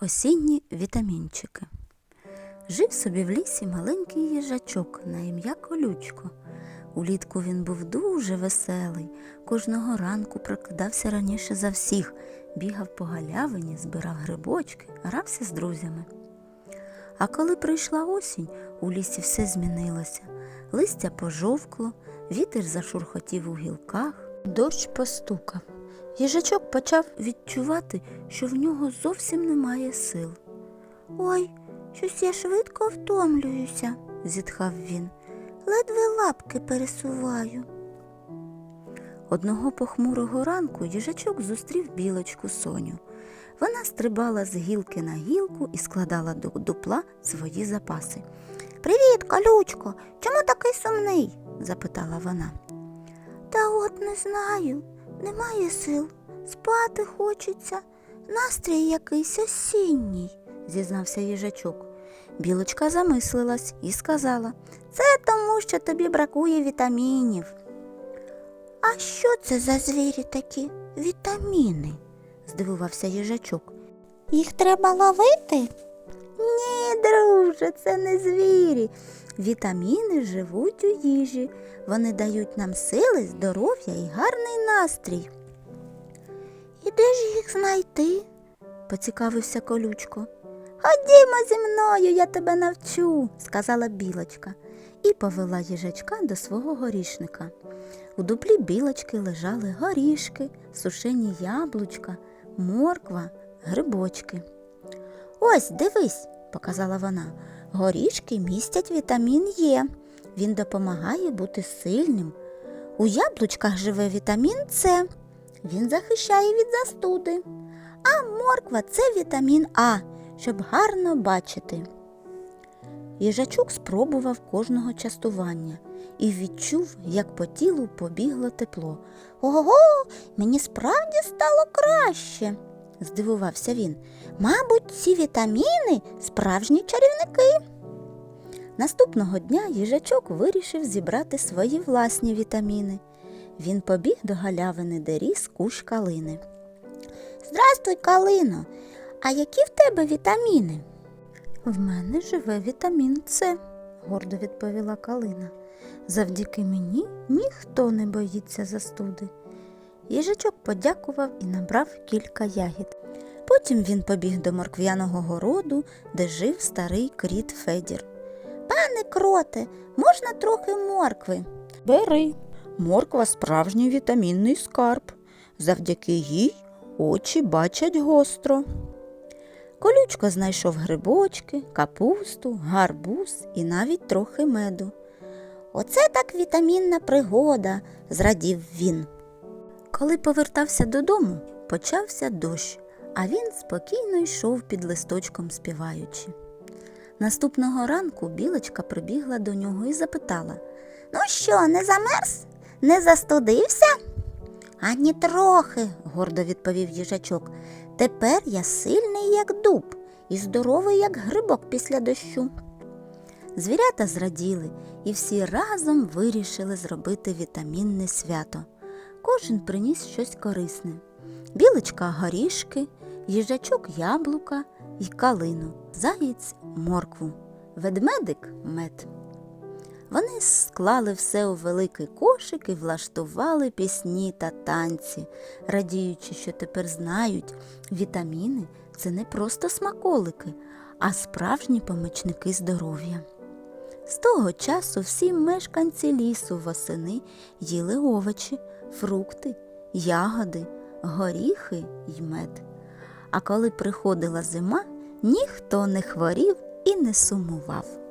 Осінні вітамінчики. Жив собі в лісі маленький їжачок на ім'я Колючко. Улітку він був дуже веселий. Кожного ранку прокидався раніше за всіх, бігав по галявині, збирав грибочки, грався з друзями. А коли прийшла осінь, у лісі все змінилося. Листя пожовкло, вітер зашурхотів у гілках, дощ постукав. Їжачок почав відчувати, що в нього зовсім немає сил. Ой, щось я швидко втомлююся, зітхав він. Ледве лапки пересуваю. Одного похмурого ранку їжачок зустрів білочку Соню. Вона стрибала з гілки на гілку і складала до дупла свої запаси. Привіт, колючко, чому такий сумний? запитала вона. Та от не знаю, немає сил. Спати хочеться. Настрій якийсь осінній, зізнався їжачок. Білочка замислилась і сказала Це тому, що тобі бракує вітамінів. А що це за звірі такі вітаміни? здивувався їжачок. Їх треба ловити? Ні, друже, це не звірі. Вітаміни живуть у їжі. Вони дають нам сили, здоров'я і гарний настрій. І де ж їх знайти? поцікавився колючко. Ходімо зі мною, я тебе навчу, сказала білочка і повела їжачка до свого горішника. У дуплі білочки лежали горішки, сушені яблучка, морква, грибочки. Ось, дивись, показала вона. Горішки містять вітамін Е. Він допомагає бути сильним. У яблучках живе вітамін С. Він захищає від застуди. А морква це вітамін А, щоб гарно бачити. Їжачок спробував кожного частування і відчув, як по тілу побігло тепло. Ого, мені справді стало краще, здивувався він. Мабуть, ці вітаміни справжні чарівники. Наступного дня їжачок вирішив зібрати свої власні вітаміни. Він побіг до галявини, де ріс кущ калини. Здрастуй, калино. А які в тебе вітаміни? В мене живе вітамін С, гордо відповіла калина. Завдяки мені ніхто не боїться застуди. Їжачок подякував і набрав кілька ягід. Потім він побіг до морквяного городу, де жив старий кріт Федір. Пане кроте, можна трохи моркви? Бери. Морква справжній вітамінний скарб. Завдяки їй очі бачать гостро. Колючко знайшов грибочки, капусту, гарбуз і навіть трохи меду. Оце так вітамінна пригода, зрадів він. Коли повертався додому, почався дощ, а він спокійно йшов під листочком співаючи. Наступного ранку білочка прибігла до нього і запитала Ну що, не замерз? Не застудився? Ані трохи, гордо відповів їжачок. Тепер я сильний, як дуб, і здоровий, як грибок після дощу. Звірята зраділи і всі разом вирішили зробити вітамінне свято. Кожен приніс щось корисне. Білочка горішки, їжачок яблука і калину, заєць моркву, ведмедик мед. Вони склали все у великий кошик і влаштували пісні та танці, радіючи, що тепер знають, вітаміни це не просто смаколики, а справжні помічники здоров'я. З того часу всі мешканці лісу восени їли овочі, фрукти, ягоди, горіхи й мед. А коли приходила зима, ніхто не хворів і не сумував.